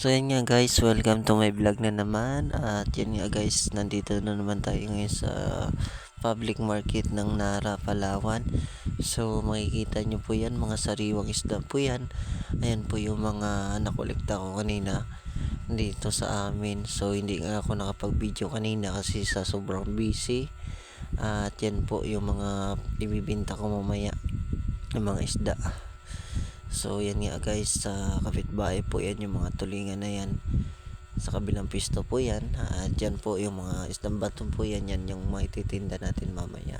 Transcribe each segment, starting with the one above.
So yan nga guys, welcome to my vlog na naman. At yan nga guys, nandito na naman tayo ngayon sa public market ng Nara, Palawan. So makikita nyo po yan, mga sariwang isda po yan. Ayan po yung mga nakolekta ko kanina dito sa amin. So hindi nga ako nakapag video kanina kasi sa sobrang busy. At yan po yung mga ibibinta ko mamaya ng mga isda So yan nga guys, sa kapitbahay po yan yung mga tulingan na yan. Sa kabilang pisto po yan. At yan po yung mga isdang baton po yan. Yan yung maititinda natin mamaya.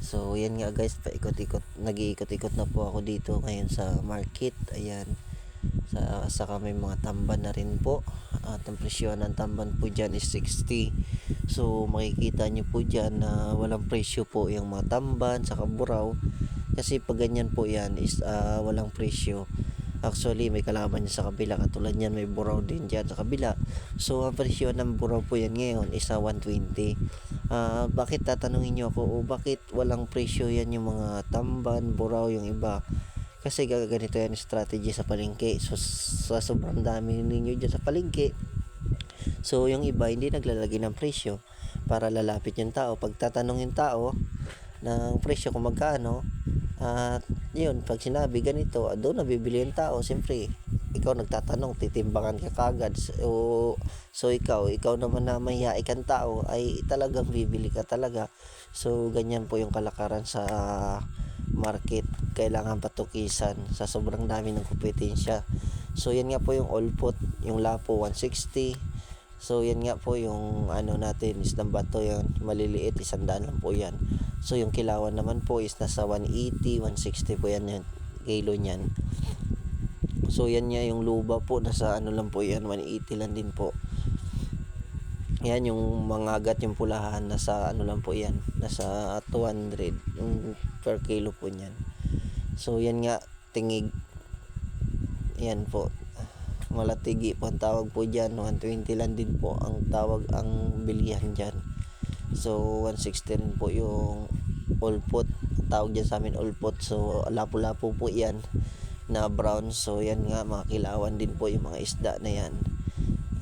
So yan nga guys, paikot-ikot, nag-iikot-ikot na po ako dito ngayon sa market. Ayan. Sa, saka may mga tamban na rin po. At ang presyo ng tamban po dyan is 60. So makikita nyo po dyan na walang presyo po yung mga tamban, saka buraw. Kasi pag ganyan po yan is ah, walang presyo. Actually, may kalaban niya sa kabila. Katulad yan, may buraw din dyan sa kabila. So, ang presyo ng buraw po yan ngayon is ah, 120. Ah, bakit tatanungin niyo ako, o bakit walang presyo yan yung mga tamban, buraw, yung iba? Kasi ga- ganito yan strategy sa palengke. So, sa sobrang dami ninyo dyan sa palengke, So, yung iba hindi naglalagay ng presyo para lalapit yung tao. Pag tatanong yung tao ng presyo kung magkano, at yun, pag sinabi ganito, ah, doon nabibili yung tao. Siyempre, ikaw nagtatanong, titimbangan ka kagad. So, so ikaw, ikaw naman na mahihain kang tao, ay talagang bibili ka talaga. So, ganyan po yung kalakaran sa market. Kailangan patukisan sa sobrang dami ng kompetensya. So, yan nga po yung all pot, yung lapo 160, So yan nga po yung ano natin isdang bato yan maliliit isandaan lang po yan. So yung kilawan naman po is nasa 180, 160 po yan yung kilo niyan. So yan nga yung luba po nasa ano lang po yan 180 lang din po. Yan yung mga agat yung pulahan nasa ano lang po yan nasa 200 yung per kilo po niyan. So yan nga tingig yan po malatigi po ang tawag po dyan 120 lang din po ang tawag ang bilihan dyan so 160 rin po yung all pot. Tawag dyan sa amin all pot. So lapo-lapo po yan na brown. So yan nga mga kilawan din po yung mga isda na yan.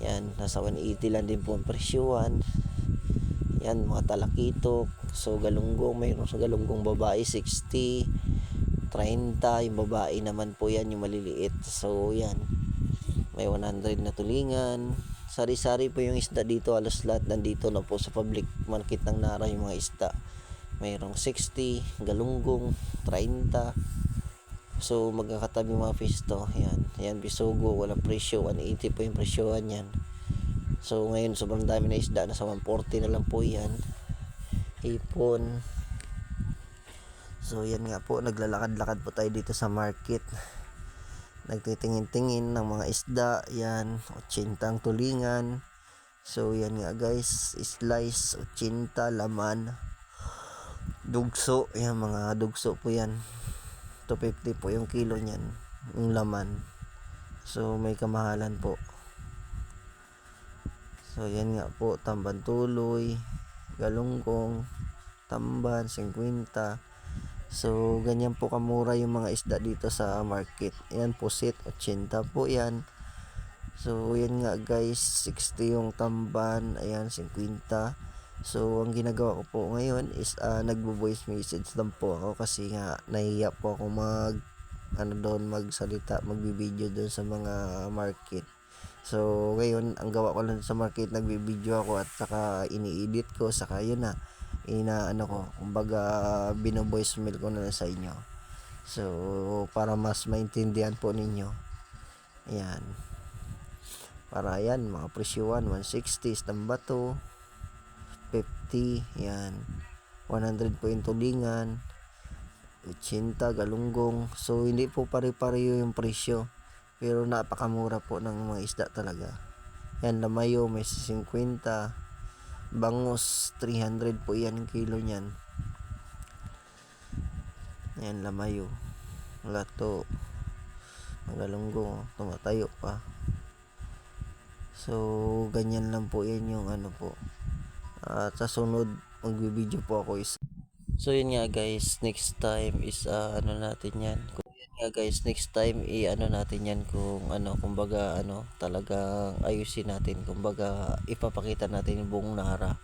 Yan nasa 180 lang din po ang presyuan yan mga talakitok so galunggong mayroon sa galunggong babae 60 30 yung babae naman po yan yung maliliit. So yan. May 100 na tulingan sari-sari po yung isda dito. Alas lahat nandito na po sa public market ng Nara yung mga isda. Mayroong 60 galunggong 30 so magkakatabi mga pisto yan. Yan bisugo walang presyo. 180 po yung presyohan yan. So ngayon sobrang dami na isda. Nasa 140 na lang po yan. Ipon. So yan nga po. Naglalakad-lakad po tayo dito sa market nagtitingin-tingin ng mga isda yan 80 ang tulingan. So yan nga guys slice 80 laman dugso yan mga dugso po yan. 250 po yung kilo niyan yung laman. So may kamahalan po. So yan nga po tamban tuloy galunggong tamban 50 So, ganyan po kamura yung mga isda dito sa market. Yan po set, 80 po yan. So, yan nga guys, 60 yung tamban, ayan, 50. So, ang ginagawa ko po ngayon is uh, nagbo-voice message lang po ako kasi nga nahiya po ako mag ano doon magsalita, magbibideo doon sa mga market. So, ngayon, ang gawa ko lang sa market, nagbibideo ako at saka ini-edit ko, saka yun na ina ano ko kumbaga bino voice mail ko na sa inyo. So para mas maintindihan po ninyo. Ayan. Para yan mga presyuan 160 istambato 50 yan 100 po yung tulingan 80 galunggong. So hindi po pare-pareho yung presyo. Pero napakamura po ng mga isda talaga. Yan lamayo may 50 Bangus 300 po yan kilo niyan. Ayan lamayo. Lato. Magalunggo. Tumatayo pa. So ganyan lang po yan yung ano po. At sa sunod magbibideo po ako is So yun nga guys, next time is uh, ano natin yan. Nga guys, next time i-ano natin 'yan kung ano, kumbaga ano, talagang ayusin natin. Kumbaga ipapakita natin yung buong Nara.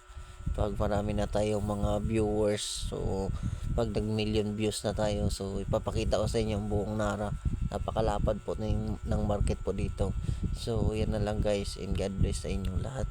Pag marami na tayong mga viewers, so pag nag-million views na tayo, so ipapakita ko sa inyo yung buong Nara. Napakalapad po ng, ng market po dito. So yan na lang guys, and God bless sa inyong lahat.